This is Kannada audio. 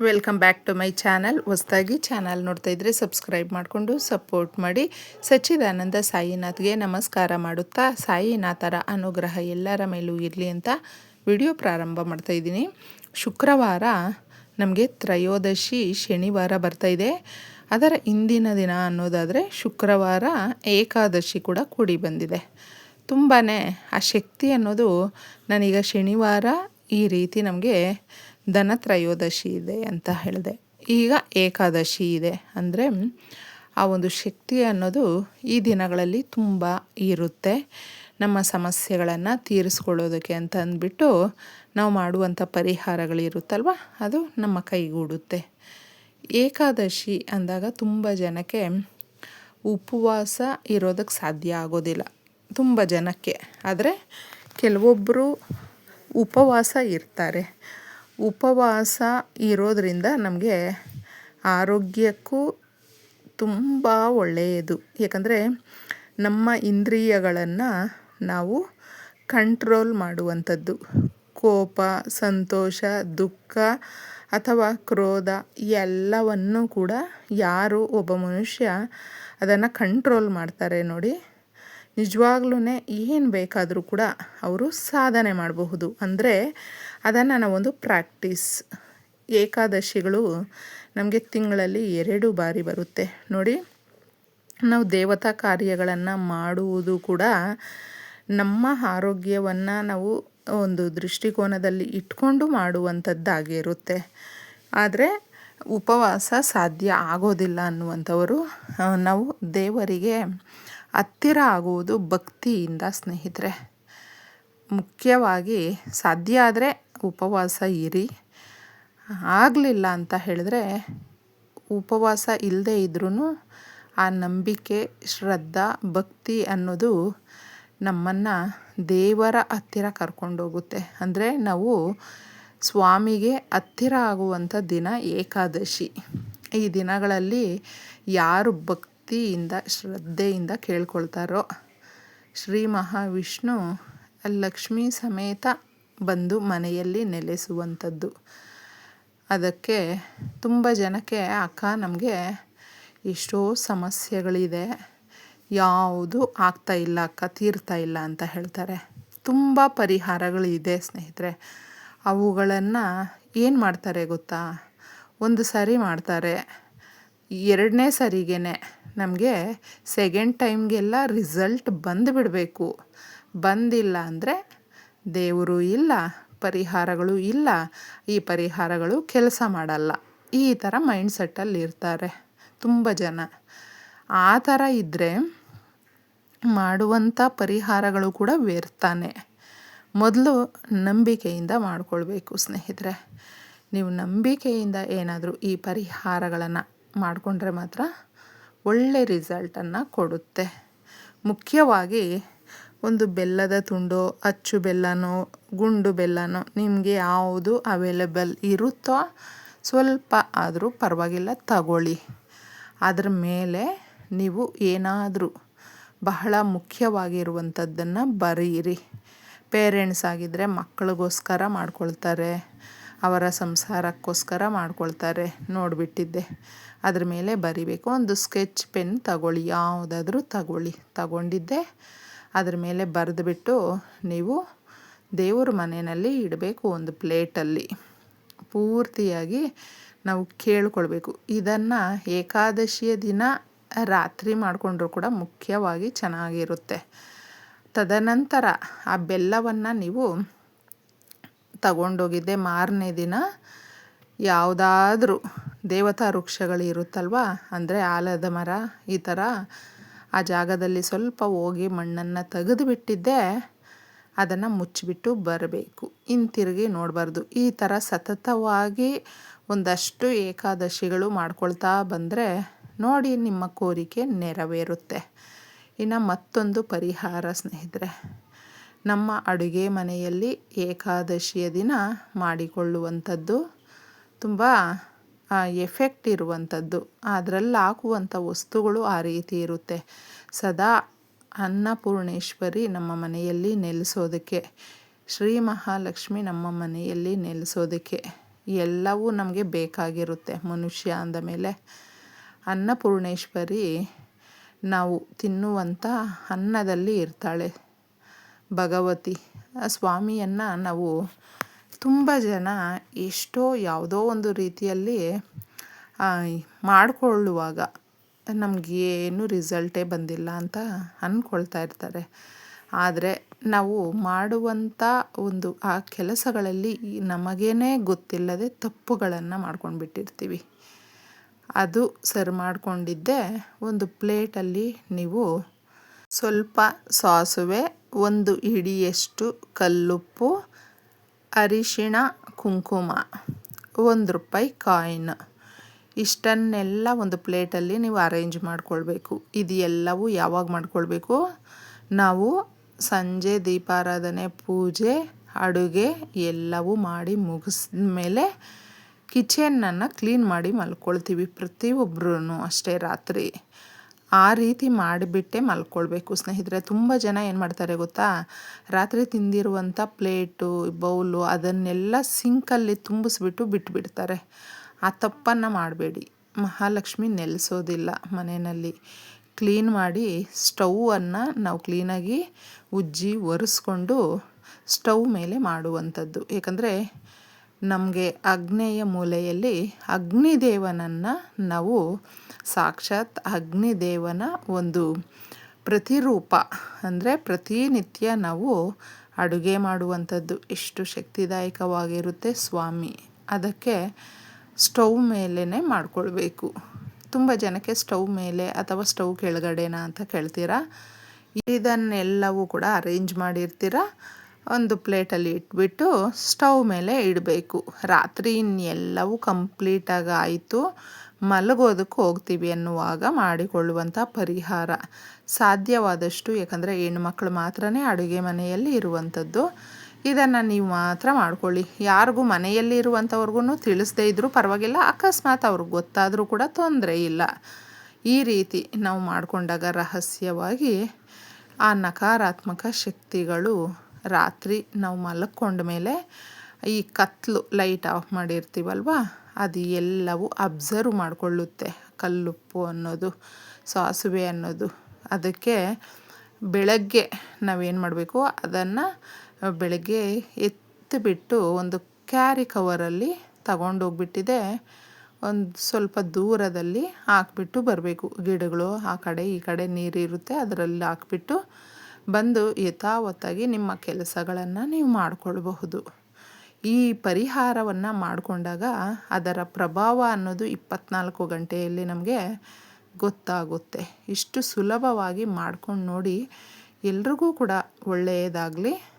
Welcome back to my channel ಹೊಸದಾಗಿ ಚಾನಲ್ ನೋಡ್ತಾ ಇದ್ರೆ ಸಬ್ಸ್ಕ್ರೈಬ್ ಮಾಡಿಕೊಂಡು ಸಪೋರ್ಟ್ ಮಾಡಿ. ಸಚ್ಚಿದಾನಂದ ಸಾಯಿನಾಥ್ಗೆ ನಮಸ್ಕಾರ ಮಾಡುತ್ತಾ, ಸಾಯಿನಾಥರ ಅನುಗ್ರಹ ಎಲ್ಲರ ಮೇಲೂ ಇರಲಿ ಅಂತ ವಿಡಿಯೋ ಪ್ರಾರಂಭ ಮಾಡ್ತಾ ಇದ್ದೀನಿ. ಶುಕ್ರವಾರ ನಮಗೆ ತ್ರಯೋದಶಿ ಶನಿವಾರ ಬರ್ತಾ ಇದೆ. ಅದರ ಇಂದಿನ ದಿನ ಅನ್ನೋದಾದರೆ ಶುಕ್ರವಾರ ಏಕಾದಶಿ ಕೂಡ ಕೂಡಿ ಬಂದಿದೆ. ತುಂಬಾ ಆ ಶಕ್ತಿ ಅನ್ನೋದು ನಾನೀಗ ಶನಿವಾರ ಈ ರೀತಿ ನಮಗೆ ಧನತ್ರಯೋದಶಿ ಇದೆ ಅಂತ ಹೇಳಿದೆ. ಈಗ ಏಕಾದಶಿ ಇದೆ ಅಂದರೆ ಆ ಒಂದು ಶಕ್ತಿ ಅನ್ನೋದು ಈ ದಿನಗಳಲ್ಲಿ ತುಂಬ ಇರುತ್ತೆ. ನಮ್ಮ ಸಮಸ್ಯೆಗಳನ್ನು ತೀರಿಸ್ಕೊಳ್ಳೋದಕ್ಕೆ ಅಂತ ಅಂದ್ಬಿಟ್ಟು ನಾವು ಮಾಡುವಂಥ ಪರಿಹಾರಗಳಿರುತ್ತಲ್ವ? ಅದು ನಮ್ಮ ಕೈಗೂಡುತ್ತೆ. ಏಕಾದಶಿ ಅಂದಾಗ ತುಂಬ ಜನಕ್ಕೆ ಉಪವಾಸ ಇರೋದಕ್ಕೆ ಸಾಧ್ಯ ಆಗೋದಿಲ್ಲ. ತುಂಬ ಜನಕ್ಕೆ. ಆದರೆ ಕೆಲವೊಬ್ಬರು ಉಪವಾಸ ಇರ್ತಾರೆ. ಉಪವಾಸ ಇರೋದರಿಂದ ನಮಗೆ ಆರೋಗ್ಯಕ್ಕೂ ತುಂಬ ಒಳ್ಳೆಯದು. ಯಾಕಂದರೆ ನಮ್ಮ ಇಂದ್ರಿಯಗಳನ್ನು ನಾವು ಕಂಟ್ರೋಲ್ ಮಾಡುವಂಥದ್ದು. ಕೋಪ, ಸಂತೋಷ, ದುಃಖ ಅಥವಾ ಕ್ರೋಧ ಎಲ್ಲವನ್ನು ಕೂಡ ಯಾರು ಒಬ್ಬ ಮನುಷ್ಯ ಅದನ್ನು ಕಂಟ್ರೋಲ್ ಮಾಡ್ತಾರೆ ನೋಡಿ. ನಿಜವಾಗ್ಲೂ ಏನು ಬೇಕಾದರೂ ಕೂಡ ಅವರು ಸಾಧನೆ ಮಾಡಬಹುದು. ಅಂದರೆ ಅದನ್ನು ನಾವೊಂದು ಪ್ರಾಕ್ಟೀಸ್. ಏಕಾದಶಿಗಳು ನಮಗೆ ತಿಂಗಳಲ್ಲಿ ಎರಡು ಬಾರಿ ಬರುತ್ತೆ. ನೋಡಿ, ನಾವು ದೇವತಾ ಕಾರ್ಯಗಳನ್ನು ಮಾಡುವುದು ಕೂಡ ನಮ್ಮ ಆರೋಗ್ಯವನ್ನು ನಾವು ಒಂದು ದೃಷ್ಟಿಕೋನದಲ್ಲಿ ಇಟ್ಕೊಂಡು ಮಾಡುವಂಥದ್ದಾಗಿರುತ್ತೆ ಆದರೆ, ಉಪವಾಸ ಸಾಧ್ಯ ಆಗೋದಿಲ್ಲ ಅನ್ನುವಂಥವರು ನಾವು ದೇವರಿಗೆ ಹತ್ತಿರ ಆಗುವುದು ಭಕ್ತಿಯಿಂದ ಸ್ನೇಹಿತರೆ. ಮುಖ್ಯವಾಗಿ ಸಾಧ್ಯ ಆದರೆ ಉಪವಾಸ ಇರಿ. ಆಗಲಿಲ್ಲ ಅಂತ ಹೇಳಿದ್ರೆ ಉಪವಾಸ ಇಲ್ಲದೆ ಇದ್ರೂ ಆ ನಂಬಿಕೆ, ಶ್ರದ್ಧಾ, ಭಕ್ತಿ ಅನ್ನೋದು ನಮ್ಮನ್ನು ದೇವರ ಹತ್ತಿರ ಕರ್ಕೊಂಡೋಗುತ್ತೆ ಅಂದರೆ ನಾವು ಸ್ವಾಮಿಗೆ ಹತ್ತಿರ ಆಗುವಂಥ ದಿನ ಏಕಾದಶಿ. ಈ ದಿನಗಳಲ್ಲಿ ಯಾರು ಭಕ್ತಿಯಿಂದ, ಶ್ರದ್ಧೆಯಿಂದ ಕೇಳ್ಕೊಳ್ತಾರೋ ಶ್ರೀ ಮಹಾವಿಷ್ಣು, ಲಕ್ಷ್ಮೀ ಸಮೇತ ಬಂದು ಮನೆಯಲ್ಲಿ ನೆಲೆಸುವಂಥದ್ದು. ಅದಕ್ಕೆ ತುಂಬ ಜನಕ್ಕೆ ಅಕ್ಕ ನಮಗೆ ಎಷ್ಟೋ ಸಮಸ್ಯೆಗಳಿದೆ. ಯಾವುದು ಆಗ್ತಾ ಇಲ್ಲ, ಅಕ್ಕ ತೀರ್ತಾ ಇಲ್ಲ ಅಂತ ಹೇಳ್ತಾರೆ. ತುಂಬ ಪರಿಹಾರಗಳಿದೆ ಸ್ನೇಹಿತರೆ. ಅವುಗಳನ್ನು ಏನು ಮಾಡ್ತಾರೆ ಗೊತ್ತಾ? ಒಂದು ಸಾರಿ ಮಾಡ್ತಾರೆ. ಎರಡನೇ ಸರಿಗೆ ನಮಗೆ ಸೆಕೆಂಡ್ ಟೈಮ್ಗೆಲ್ಲ ರಿಸಲ್ಟ್ ಬಂದುಬಿಡಬೇಕು. ಬಂದಿಲ್ಲ ಅಂದರೆ ದೇವರು ಇಲ್ಲ, ಪರಿಹಾರಗಳು ಇಲ್ಲ, ಈ ಪರಿಹಾರಗಳು ಕೆಲಸ ಮಾಡಲ್ಲ. ಈ ಥರ ಮೈಂಡ್ಸೆಟ್ಟಲ್ಲಿ ಇರ್ತಾರೆ ತುಂಬ ಜನ. ಆ ಥರ ಇದ್ದರೆ ಮಾಡುವಂಥ ಪರಿಹಾರಗಳು ಕೂಡ ವ್ಯರ್ಥಾನೆ. ಮೊದಲು ನಂಬಿಕೆಯಿಂದ ಮಾಡಿಕೊಳ್ಬೇಕು ಸ್ನೇಹಿತರೆ. ನೀವು ನಂಬಿಕೆಯಿಂದ ಏನಾದರೂ ಈ ಪರಿಹಾರಗಳನ್ನು ಮಾಡಿಕೊಂಡ್ರೆ ಮಾತ್ರ ಒಳ್ಳೆ ರಿಸಲ್ಟನ್ನು ಕೊಡುತ್ತೆ. ಮುಖ್ಯವಾಗಿ ಒಂದು ಬೆಲ್ಲದ ತುಂಡು, ಅಚ್ಚು ಬೆಲ್ಲನೋ, ಗುಂಡು ಬೆಲ್ಲನೋ ನಿಮಗೆ ಯಾವುದು ಅವೈಲೇಬಲ್ ಇರುತ್ತೋ ಸ್ವಲ್ಪ ಆದರೂ ಪರವಾಗಿಲ್ಲ, ತಗೊಳ್ಳಿ. ಅದರ ಮೇಲೆ ನೀವು ಏನಾದರೂ ಬಹಳ ಮುಖ್ಯವಾಗಿರುವಂಥದ್ದನ್ನು ಬರೀರಿ. ಪೇರೆಂಟ್ಸ್ ಆಗಿದ್ದರೆ ಮಕ್ಕಳಿಗೋಸ್ಕರ ಮಾಡ್ಕೊಳ್ತಾರೆ, ಅವರ ಸಂಸಾರಕ್ಕೋಸ್ಕರ ಮಾಡ್ಕೊಳ್ತಾರೆ, ನೋಡಿಬಿಟ್ಟಿದ್ದೆ. ಅದ್ರ ಮೇಲೆ ಬರಿಬೇಕು. ಒಂದು ಸ್ಕೆಚ್ ಪೆನ್ ತಗೊಳ್ಳಿ, ಯಾವುದಾದ್ರೂ ತಗೊಳ್ಳಿ. ತಗೊಂಡಿದ್ದೆ. ಅದ್ರ ಮೇಲೆ ಬರೆದುಬಿಟ್ಟು ನೀವು ದೇವರ ಮನೆಯಲ್ಲಿ ಇಡಬೇಕು ಒಂದು ಪ್ಲೇಟಲ್ಲಿ. ಪೂರ್ತಿಯಾಗಿ ನಾವು ಕೇಳ್ಕೊಳ್ಬೇಕು. ಇದನ್ನು ಏಕಾದಶಿಯ ದಿನ ರಾತ್ರಿ ಮಾಡಿಕೊಂಡ್ರೂ ಕೂಡ ಮುಖ್ಯವಾಗಿ ಚೆನ್ನಾಗಿರುತ್ತೆ. ತದನಂತರ ಆ ಬೆಲ್ಲವನ್ನು ನೀವು ತಗೊಂಡೋಗಿದ್ದೆ ಮಾರನೇ ದಿನ ಯಾವುದಾದ್ರೂ ದೇವತಾ ವೃಕ್ಷಗಳು ಇರುತ್ತಲ್ವ ಅಂದರೆ ಆಲದ ಮರ ಈ ಥರ ಆ ಜಾಗದಲ್ಲಿ ಸ್ವಲ್ಪ ಹೋಗಿ ಮಣ್ಣನ್ನು ತೆಗೆದು ಬಿಟ್ಟಿದ್ದೆ ಅದನ್ನು ಮುಚ್ಚಿಬಿಟ್ಟು ಬರಬೇಕು. ಹಿಂತಿರುಗಿ ನೋಡಬಾರ್ದು. ಈ ಥರ ಸತತವಾಗಿ ಒಂದಷ್ಟು ಏಕಾದಶಿಗಳು ಮಾಡ್ಕೊಳ್ತಾ ಬಂದರೆ ನೋಡಿ ನಿಮ್ಮ ಕೋರಿಕೆ ನೆರವೇರುತ್ತೆ. ಇನ್ನು ಮತ್ತೊಂದು ಪರಿಹಾರ ಸ್ನೇಹಿತರೆ, ನಮ್ಮ ಅಡುಗೆ ಮನೆಯಲ್ಲಿ ಏಕಾದಶಿಯ ದಿನ ಮಾಡಿಕೊಳ್ಳುವಂಥದ್ದು ತುಂಬ ಎಫೆಕ್ಟ್ ಇರುವಂಥದ್ದು. ಅದರಲ್ಲಿ ಹಾಕುವಂಥ ವಸ್ತುಗಳು ಆ ರೀತಿ ಇರುತ್ತೆ. ಸದಾ ಅನ್ನಪೂರ್ಣೇಶ್ವರಿ ನಮ್ಮ ಮನೆಯಲ್ಲಿ ನೆಲೆಸೋದಕ್ಕೆ, ಶ್ರೀ ಮಹಾಲಕ್ಷ್ಮಿ ನಮ್ಮ ಮನೆಯಲ್ಲಿ ನೆಲೆಸೋದಕ್ಕೆ ಎಲ್ಲವೂ ನಮಗೆ ಬೇಕಾಗಿರುತ್ತೆ ಮನುಷ್ಯ ಅಂದ ಮೇಲೆ. ಅನ್ನಪೂರ್ಣೇಶ್ವರಿ ನಾವು ತಿನ್ನುವಂಥ ಅನ್ನದಲ್ಲಿ ಇರ್ತಾಳೆ ಭಗವತಿ. ಆ ಸ್ವಾಮಿಯನ್ನು ನಾವು ತುಂಬ ಜನ ಎಷ್ಟೋ ಯಾವುದೋ ಒಂದು ರೀತಿಯಲ್ಲಿ ಮಾಡಿಕೊಳ್ಳುವಾಗ ನಮಗೇನು ರಿಸಲ್ಟೇ ಬಂದಿಲ್ಲ ಅಂತ ಅಂದ್ಕೊಳ್ತಾ ಇರ್ತಾರೆ. ಆದರೆ ನಾವು ಮಾಡುವಂಥ ಒಂದು ಆ ಕೆಲಸಗಳಲ್ಲಿ ನಮಗೇನೆ ಗೊತ್ತಿಲ್ಲದೆ ತಪ್ಪುಗಳನ್ನು ಮಾಡ್ಕೊಂಡು ಬಿಟ್ಟಿರ್ತೀವಿ ಅದು ಸರಿ ಮಾಡಿಕೊಂಡಿದ್ದೆ ಒಂದು ಪ್ಲೇಟಲ್ಲಿ ನೀವು ಸ್ವಲ್ಪ ಸಾಸುವೆ, ಒಂದು ಹಿಡಿಯಷ್ಟು ಕಲ್ಲುಪ್ಪು ಅರಿಶಿಣ, ಕುಂಕುಮ, ಒಂದು ರೂಪಾಯಿ ಕಾಯಿನ್. ಇಷ್ಟನ್ನೆಲ್ಲ ಒಂದು ಪ್ಲೇಟಲ್ಲಿ ನೀವು ಅರೇಂಜ್ ಮಾಡಿಕೊಳ್ಬೇಕು. ಇದು ಎಲ್ಲವೂ ಯಾವಾಗ ಮಾಡಿಕೊಳ್ಬೇಕು? ನಾವು ಸಂಜೆ ದೀಪಾರಾಧನೆ, ಪೂಜೆ, ಅಡುಗೆ ಎಲ್ಲವೂ ಮಾಡಿ ಮುಗಿಸಿದ ಮೇಲೆ ಕಿಚನನ್ನು ಕ್ಲೀನ್ ಮಾಡಿ ಮಲ್ಕೊಳ್ತೀವಿ ಪ್ರತಿಯೊಬ್ಬರೂ ಅಷ್ಟೇ ರಾತ್ರಿ. ಆ ರೀತಿ ಮಾಡಿಬಿಟ್ಟೆ ಮಲ್ಕೊಳ್ಬೇಕು. ಸ್ನೇಹಿತರೆ, ತುಂಬ ಜನ ಏನು ಮಾಡ್ತಾರೆ ಗೊತ್ತಾ? ರಾತ್ರಿ ತಿಂದಿರುವಂಥ ಪ್ಲೇಟು, ಬೌಲು ಅದನ್ನೆಲ್ಲ ಸಿಂಕಲ್ಲಿ ತುಂಬಿಸ್ಬಿಟ್ಟು ಬಿಟ್ಬಿಡ್ತಾರೆ. ಆ ತಪ್ಪನ್ನು ಮಾಡಬೇಡಿ. ಮಹಾಲಕ್ಷ್ಮಿ ನೆಲೆಸೋದಿಲ್ಲ ಮನೆಯಲ್ಲಿ. ಕ್ಲೀನ್ ಮಾಡಿ ಸ್ಟೌವನ್ನು ನಾವು ಕ್ಲೀನಾಗಿ ಉಜ್ಜಿ ಒರೆಸ್ಕೊಂಡು ಸ್ಟವ್ ಮೇಲೆ ಮಾಡುವಂಥದ್ದು. ಏಕೆಂದರೆ ನಮಗೆ ಆಗ್ನೇಯ ಮೂಲೆಯಲ್ಲಿ ಅಗ್ನಿದೇವನನ್ನು ನಾವು ಸಾಕ್ಷಾತ್ ಅಗ್ನಿದೇವನ ಒಂದು ಪ್ರತಿರೂಪ, ಅಂದರೆ ಪ್ರತಿನಿತ್ಯ ನಾವು ಅಡುಗೆ ಮಾಡುವಂಥದ್ದು. ಎಷ್ಟು ಶಕ್ತಿದಾಯಕವಾಗಿರುತ್ತೆ ಸ್ವಾಮಿ. ಅದಕ್ಕೆ ಸ್ಟವ್ ಮೇಲೇ ಮಾಡಿಕೊಳ್ಬೇಕು. ತುಂಬ ಜನಕ್ಕೆ ಸ್ಟವ್ ಮೇಲೆ ಅಥವಾ ಸ್ಟವ್ ಕೆಳಗಡೆನಾ ಅಂತ ಕೇಳ್ತೀರಾ? ಇದನ್ನೆಲ್ಲವೂ ಕೂಡ ಅರೇಂಜ್ ಮಾಡಿರ್ತೀರ? ಒಂದು ಪ್ಲೇಟಲ್ಲಿ ಇಟ್ಬಿಟ್ಟು ಸ್ಟವ್ ಮೇಲೆ ಇಡಬೇಕು. ರಾತ್ರಿ ಇನ್ನೆಲ್ಲವೂ ಕಂಪ್ಲೀಟಾಗಿ ಆಯಿತು. ಮಲಗೋದಕ್ಕೆ ಹೋಗ್ತೀವಿ ಅನ್ನುವಾಗ ಮಾಡಿಕೊಳ್ಳುವಂಥ ಪರಿಹಾರ. ಸಾಧ್ಯವಾದಷ್ಟು, ಯಾಕಂದರೆ ಹೆಣ್ಮಕ್ಳು ಮಾತ್ರನೇ ಅಡುಗೆ ಮನೆಯಲ್ಲಿ ಇರುವಂಥದ್ದು. ಇದನ್ನು ನೀವು ಮಾತ್ರ ಮಾಡ್ಕೊಳ್ಳಿ. ಯಾರಿಗೂ ಮನೆಯಲ್ಲಿ ಇರುವಂಥವ್ರಿಗೂ ತಿಳಿಸದೇ ಇದ್ದರೂ ಪರವಾಗಿಲ್ಲ. ಅಕಸ್ಮಾತ್ ಅವ್ರಿಗೆ ಗೊತ್ತಾದರೂ ಕೂಡ ತೊಂದರೆ ಇಲ್ಲ. ಈ ರೀತಿ ನಾವು ಮಾಡಿಕೊಂಡಾಗ ರಹಸ್ಯವಾಗಿ ಆ ನಕಾರಾತ್ಮಕ ಶಕ್ತಿಗಳು ರಾತ್ರಿ ನಾವು ಮಲಕ್ಕೊಂಡ ಮೇಲೆ ಈ ಕತ್ಲು ಲೈಟ್ ಆಫ್ ಮಾಡಿರ್ತೀವಲ್ವ, ಅದು ಎಲ್ಲವೂ ಅಬ್ಸರ್ವ್ ಮಾಡಿಕೊಳ್ಳುತ್ತೆ. ಕಲ್ಲುಪ್ಪು ಅನ್ನೋದು, ಸಾಸುವೆ ಅನ್ನೋದು. ಅದಕ್ಕೆ ಬೆಳಗ್ಗೆ ನಾವೇನು ಮಾಡಬೇಕು, ಅದನ್ನು ಬೆಳಗ್ಗೆ ಎತ್ತಿಬಿಟ್ಟು ಒಂದು ಕ್ಯಾರಿ ಕವರಲ್ಲಿ ತಗೊಂಡೋಗ್ಬಿಟ್ಟಿದೆ. ಒಂದು ಸ್ವಲ್ಪ ದೂರದಲ್ಲಿ ಹಾಕ್ಬಿಟ್ಟು ಬರಬೇಕು. ಗಿಡಗಳು ಆ ಕಡೆ ಈ ಕಡೆ ನೀರಿರುತ್ತೆ, ಅದರಲ್ಲಿ ಹಾಕ್ಬಿಟ್ಟು ಬಂದು ಯಥಾವತ್ತಾಗಿ ನಿಮ್ಮ ಕೆಲಸಗಳನ್ನು ನೀವು ಮಾಡಿಕೊಳ್ಬಹುದು. ಈ ಪರಿಹಾರವನ್ನು ಮಾಡಿಕೊಂಡಾಗ ಅದರ ಪ್ರಭಾವ ಅನ್ನೋದು ಇಪ್ಪತ್ನಾಲ್ಕು ಗಂಟೆಯಲ್ಲಿ ನಮಗೆ ಗೊತ್ತಾಗುತ್ತೆ. ಇಷ್ಟು ಸುಲಭವಾಗಿ ಮಾಡ್ಕೊಂಡು ನೋಡಿ ಎಲ್ರಿಗೂ ಕೂಡ ಒಳ್ಳೆಯದಾಗಲಿ.